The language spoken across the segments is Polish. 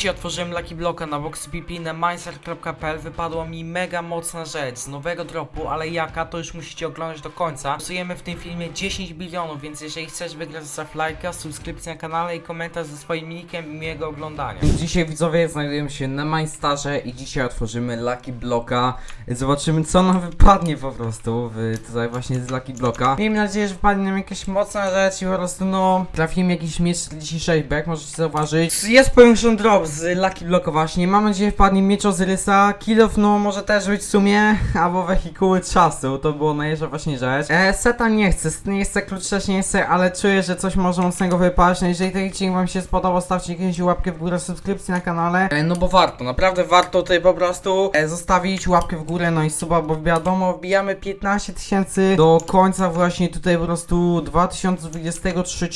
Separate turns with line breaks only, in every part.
Dzisiaj otworzyłem Lucky Blocka na BoxPP na mindset.pl Wypadła mi mega mocna rzecz z nowego dropu, ale jaka to już musicie oglądać do końca. Losujemy w tym filmie 10 bilionów, więc jeżeli chcesz wygrać zostaw lajka, subskrypcję na kanale i komentarz ze swoim nikiem i miłego oglądania. Dzisiaj widzowie znajdujemy się na Mindstarze i dzisiaj otworzymy Lucky Blocka. Zobaczymy co nam wypadnie po prostu w, tutaj właśnie z Lucky Blocka. Miejmy nadzieję, że wypadnie nam jakaś mocna rzecz i po prostu no trafimy jakiś miecz 46 back, możecie zauważyć. Jest powiększony drop z Lucky Blocka właśnie. Mam nadzieję, wpadnie miecz Ozyrysa. Kill of no może też być w sumie, albo wehikuły czasu. To było najlepsza właśnie rzecz. E, seta nie chcę, nie chcę, klucz też nie chcę, ale czuję, że coś może mocnego wypaść. No jeżeli ten odcinek wam się spodobał, stawcie jakąś łapkę w górę, subskrypcję na kanale. E, no bo warto, naprawdę warto tutaj po prostu e, zostawić łapkę w górę, no i suba, bo wiadomo, wbijamy 15 tysięcy do końca właśnie tutaj po prostu 2023,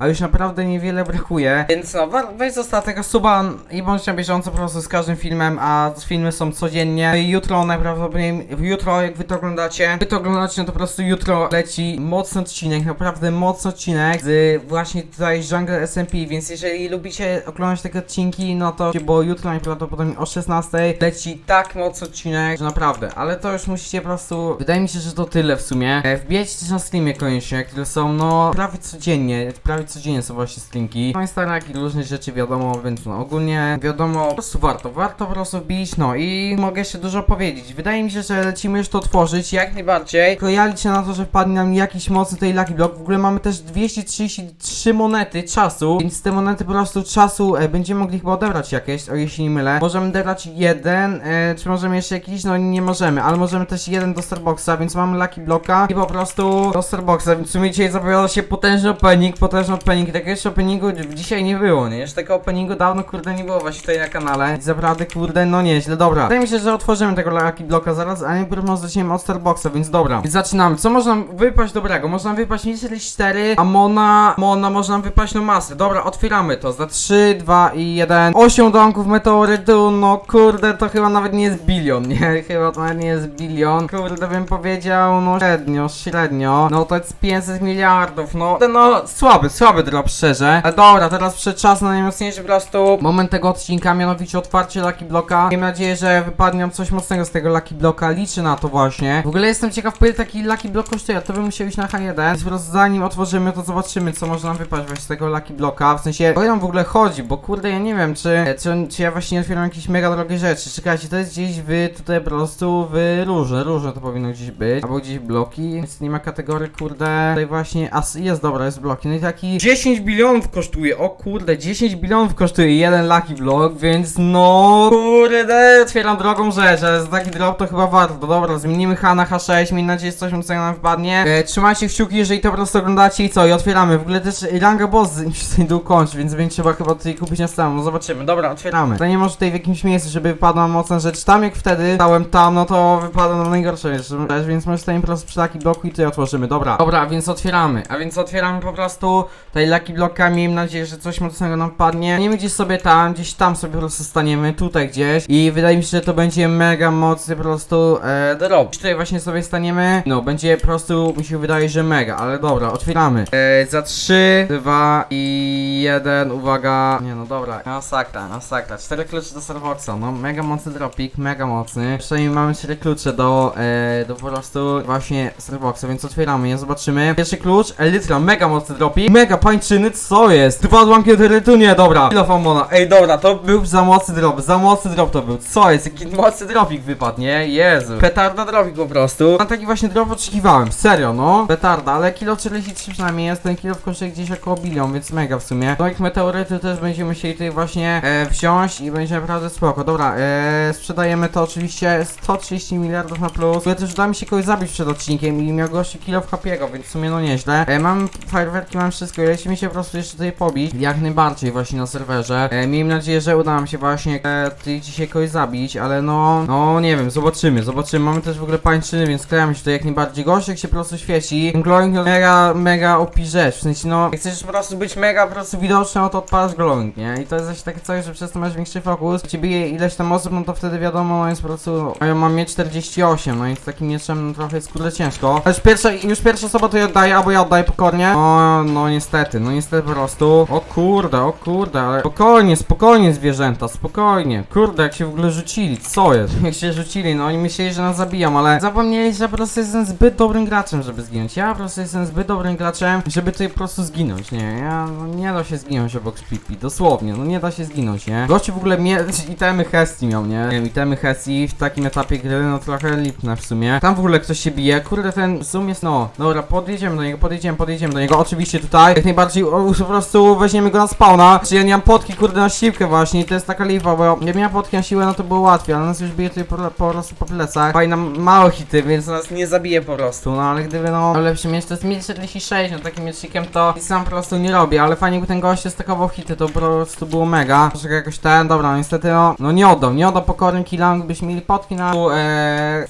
a już naprawdę niewiele brakuje. Więc no, weź zostaw tego suba i bądź na bieżąco po prostu z każdym filmem, a filmy są codziennie. Jutro najprawdopodobniej, jutro jak wy to oglądacie, wy to oglądacie, no to po prostu jutro leci mocny odcinek, naprawdę mocny odcinek z właśnie tutaj Jungle SMP, więc jeżeli lubicie oglądać takie odcinki, no to, bo jutro najprawdopodobniej o 16 leci tak mocny odcinek, że naprawdę, ale to już musicie po prostu, wydaje mi się, że to tyle w sumie. E, wbijajcie też na streamie koniecznie, które są no prawie codziennie, prawie codziennie są właśnie streamki. No i staraki różne rzeczy wiadomo, więc no ogólnie wiadomo, po prostu warto, warto po prostu wbić, no i mogę jeszcze dużo powiedzieć. Wydaje mi się, że lecimy już to otworzyć, jak najbardziej. Tylko ja liczę na to, że wpadnie nam jakiś mocny tej Lucky Block. W ogóle mamy też 233 monety czasu, więc te monety po prostu czasu e, będziemy mogli chyba odebrać jakieś, o jeśli nie mylę. Możemy odebrać jeden, e, czy możemy jeszcze jakiś? No nie możemy, ale możemy też jeden do Starboxa, więc mamy Lucky Blocka i po prostu do Starboxa, więc w sumie dzisiaj zapowiada się potężny opening, potężny opening. Takiego jeszcze openingu dzisiaj nie było, nie? Jeszcze takiego openingu dawno kurde nie było właśnie tutaj na kanale. I naprawdę kurde, no nieźle, dobra. Wydaje mi się, że otworzymy tego Lucky Blocka zaraz, a najpierw może zaczniemy od Starboxa, więc dobra. Zaczynamy. Co można wypaść dobrego? Można wypaść Nicer 4, a Mona, Mona można wypaść no masę. Dobra, otwieramy to za 3, 2 i 1. 8 domków meteorytu, no kurde, to chyba nawet nie jest bilion, nie? Chyba to nawet nie jest bilion. Kurde, bym powiedział, no średnio, średnio. No to jest 500 miliardów, no. No, słaby, słaby drop, szczerze. Ale dobra, teraz przed czas na najmocniejszy po prostu moment tego odcinka, mianowicie otwarcie Lucky Blocka. Miejmy nadzieję, że wypadnie nam coś mocnego z tego Lucky Blocka. Liczę na to właśnie. W ogóle jestem ciekaw, ile taki Lucky Block kosztuje. To bym musiał iść na H1. Więc po prostu zanim otworzymy, to zobaczymy, co może nam wypaść właśnie z tego Lucky Blocka. W sensie, o ile on w ogóle chodzi, bo kurde, ja nie wiem, czy, czy, czy ja właśnie nie otwieram jakieś mega drogie rzeczy. Czekajcie, to jest gdzieś w, tutaj po prostu w róże, róże to powinno gdzieś być. Albo gdzieś bloki, więc nie ma kategorii, kurde. Tutaj właśnie, a jest dobra, jest bloki. No i taki 10 bilionów kosztuje, o kurde, 10 bilionów kosztuje jeden Lucky Block, więc no, kurde, otwieram drogą rzecz, ale za taki drop to chyba warto. Dobra, zmienimy H na H6, miejmy nadzieję, że coś mocnego nam wpadnie. E, trzymajcie kciuki, jeżeli to po prostu oglądacie i co, i otwieramy. W ogóle też ranga boss mi się tutaj ukończy, więc będzie trzeba chyba tutaj kupić na samą. No zobaczymy, dobra, otwieramy. To nie może tutaj w jakimś miejscu, żeby wypadła mocna rzecz. Tam jak wtedy stałem tam, no to wypadła nam najgorsza rzecz, więc może staniemy po prostu przy Lucky Blocku i tutaj otworzymy. Dobra, dobra, więc otwieramy. A więc otwieramy po prostu tutaj Lucky Blockami, miejmy nadzieję, że coś mocnego nam wpadnie. Staniemy gdzieś sobie tam, gdzieś tam sobie po prostu staniemy, tutaj gdzieś. I wydaje mi się, że to będzie mega mocny po prostu e, drop. Tutaj właśnie sobie staniemy. No, będzie po prostu, mi się wydaje, że mega, ale dobra, otwieramy. E, za 3, 2 i 1, uwaga. Nie no, dobra, masakra, masakra. 4 klucze do Starboxa, no mega mocny dropik, mega mocny. Przynajmniej mamy 4 klucze do, e, do po prostu właśnie Starboxa, więc otwieramy je, zobaczymy. Pierwszy klucz, Elytra, mega mocny dropik. Mega pańczyny, co jest? Dwa odłamki od Elytru, nie, dobra. Ile famona, ej dobra, to był za mocny drop, za mocny drop to był. Co jest? Jaki mocny dropik wypadł, nie? Jezu. Petarda dropik po prostu. Na taki właśnie drop oczekiwałem, serio, no. Petarda, ale kilo 43 przynajmniej jest, ten kilo kosztuje gdzieś około bilion, więc mega w sumie. No jak meteoryty też będziemy musieli tutaj właśnie e, wziąć i będzie naprawdę spoko. Dobra, e, sprzedajemy to oczywiście 130 miliardów na plus. Ja też uda mi się kogoś zabić przed odcinkiem i miał gości kilo w hapiego, więc w sumie no nieźle. E, mam fajerwerki, mam wszystko, jeśli mi się po prostu jeszcze tutaj pobić, jak najbardziej właśnie na serwerze. E, miejmy nadzieję, że uda nam się właśnie e, tutaj dzisiaj kogoś zabić, ale no, no nie wiem, zobaczymy, zobaczymy. Mamy też w ogóle pańczyny, więc klejamy się tutaj jak najbardziej. Gościek się po prostu świeci. Glowing mega, mega OP rzecz, w sensie no, jak chcesz po prostu być mega po prostu widoczny, no to odpalasz glowing, nie? I to jest właśnie takie coś, że przez to masz większy fokus. Jak Ci bije ileś tam osób, no to wtedy wiadomo, no jest po prostu, a ja mam mieć 48, no i z takim mieczem no, trochę jest kurde ciężko. Już pierwsza, już pierwsza osoba to ja oddaję, albo ja oddaję pokornie. O, no niestety, no niestety po prostu. O kurde, o kurde, ale spokojnie, spokojnie zwierzęta, spokojnie. Kurde, jak się w ogóle rzucili, co jest? Jak się rzucili, no oni myśleli, że nas zabiją, ale zapomnieli, że po prostu jestem zbyt dobrym graczem, żeby zginąć. Ja po prostu jestem zbyt dobrym graczem, żeby tutaj po prostu zginąć, nie? Ja, no nie da się zginąć obok Pipi, dosłownie, no nie da się zginąć, nie? Gościu w ogóle mnie, itemy Hesti miał, nie? Nie itemy Hesti w takim etapie gry, no trochę lipne w sumie. Tam w ogóle ktoś się bije, kurde, ten zoom jest, no, dobra, podjedziemy do niego, podjedziemy, podjedziemy do niego, oczywiście tutaj, jak najbardziej, o, po prostu weźmiemy go na spawna, czy ja nie mam potki, kurde, na siłkę właśnie to jest taka liwa, bo jak miałem na siłę, no to było łatwiej, ale nas już bije tutaj po, po prostu po plecach, fajna małe hity, więc nas nie zabije po prostu, no ale gdyby, no, lepszy mieć, to jest 1046, no takim miecznikiem to nic sam po prostu nie robię, ale fajnie by ten gość stakował hity, to po prostu było mega, troszkę jakoś ten, dobra, no niestety, no, no nie oddał, nie oddał pokorny killa, gdybyśmy mieli potki na,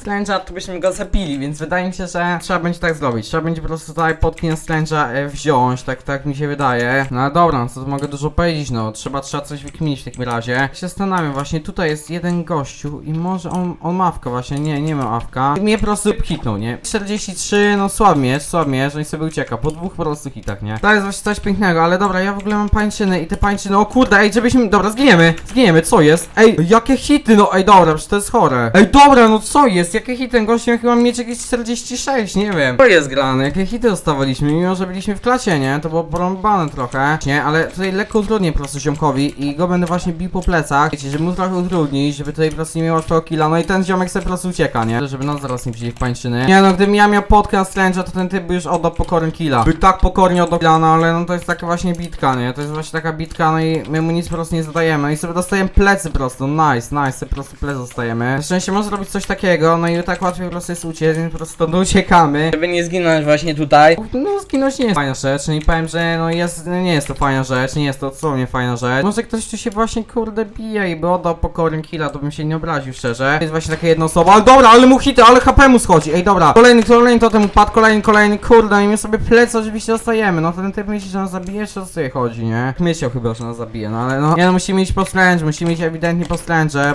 Strange'a, to byśmy go zabili, więc wydaje mi się, że trzeba będzie tak zrobić, trzeba będzie po prostu tutaj potki na e, wziąć, tak, tak mi się wydaje, no ale dobra, no co tu mogę dużo powiedzieć, no, trzeba, trzeba coś wykminić w takim razie, się zastanawiam, właśnie tutaj jest jeden gościu i może on, on ma awka właśnie, nie, nie ma awka, mnie po prostu hitnął, nie, 43, no słaby miecz, no i sobie ucieka, po dwóch po prostu hitach, nie, to jest właśnie coś pięknego, ale dobra, ja w ogóle mam pańczyny i te pańczyny, o kurde, ej, żebyśmy, dobra, zginiemy, zginiemy, co jest, ej, jakie hity, no, ej, dobra, przecież to jest chore, ej, dobra, no co jest, jakie hity, ten gościu chyba mieć jakieś 46, nie wiem, to jest grane, jakie hity dostawaliśmy, mimo że byliśmy w klasie, nie, to było porąbane trochę, nie, ale tutaj lekko utrudnię po prostu ziomkowi i go będę właśnie bił po plecach, wiecie, żeby mu trochę utrudnić, żeby tutaj po prostu nie miał łatwego killa, no i ten ziomek sobie po prostu ucieka, nie, żeby nas zaraz nie wzięli w pańczyny, nie no, gdybym ja miał na Strange'a, to ten typ by już oddał pokorny killa, by tak pokornie oddał killa, no ale no to jest taka właśnie bitka, nie, to jest właśnie taka bitka, no i my mu nic po prostu nie zadajemy. I sobie dostajemy plecy po prostu, nice, nice, sobie po prostu plecy dostajemy, na szczęście może zrobić coś takiego, no i tak łatwiej po prostu jest uciec, więc po prostu stąd uciekamy, żeby nie zginąć właśnie tutaj, no zginąć nie jest fajna rzecz, nie powiem, że no jest, nie jest to fajna rzecz, nie jest to dosłownie fajna rzecz, może ktoś tu się właśnie kurde bije i by oddał pokorny killa, to bym się nie obraził szczerze, jest właśnie taka jedna osoba, ale dobra, ale mu hity, ale HP mu schodzi, ej dobra, kolejny, kolejny totem upadł, kolejny, kolejny, kurde, i my sobie plecy oczywiście dostajemy, no ten typ myśli, że nas zabije, czy o co chodzi, nie? Myślał chyba, że nas zabije, no ale no, nie no, musimy iść po musimy iść ewidentnie po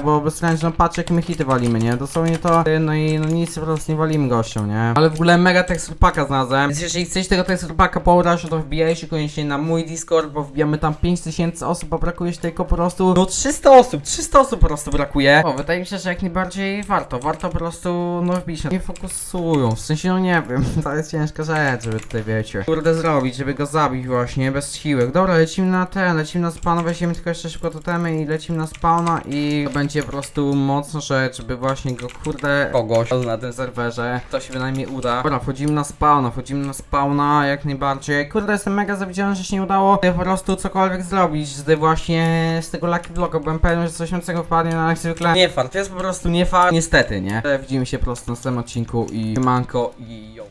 bo bez stręcz, no patrz jakie my hity walimy, nie? Dosłownie to, no i no nic po prostu nie walimy gościom, nie? Ale w ogóle mega teksturpaka znalazłem, więc jeżeli chcecie tego teksturpaka pobrać, to wbijajcie koniecznie na mój Discord, bo wbijamy tam 5000 osób, a brakuje się tylko po prostu, no 300 osób, 300 osób po prostu brakuje. O, wydaje mi się, że jak najbardziej warto, warto po prostu, no wbić się. Nie fokusują, w sensie, no nie wiem, to jest ciężka rzecz, żeby tutaj, wiecie, kurde zrobić, żeby go zabić właśnie, bez siłek. Dobra, lecimy na ten, lecimy na spawna, weźmiemy tylko jeszcze szybko totemy i lecimy na spawna i to będzie po prostu mocna rzecz, żeby właśnie go, kurde, kogoś na tym serwerze, to się bynajmniej uda. Dobra, wchodzimy na spawna, wchodzimy na spawna jak najbardziej. Kurde, jestem mega zawiedziony, że się nie udało po prostu cokolwiek zrobić z tej właśnie, z tego Lucky Blocka, byłem pewien, że coś mocnego wpadnie, no ale jak zwykle nie fart, to jest po prostu nie fart, niestety, nie? Widzimy się po prostu w następnym odcinku i manko i yo.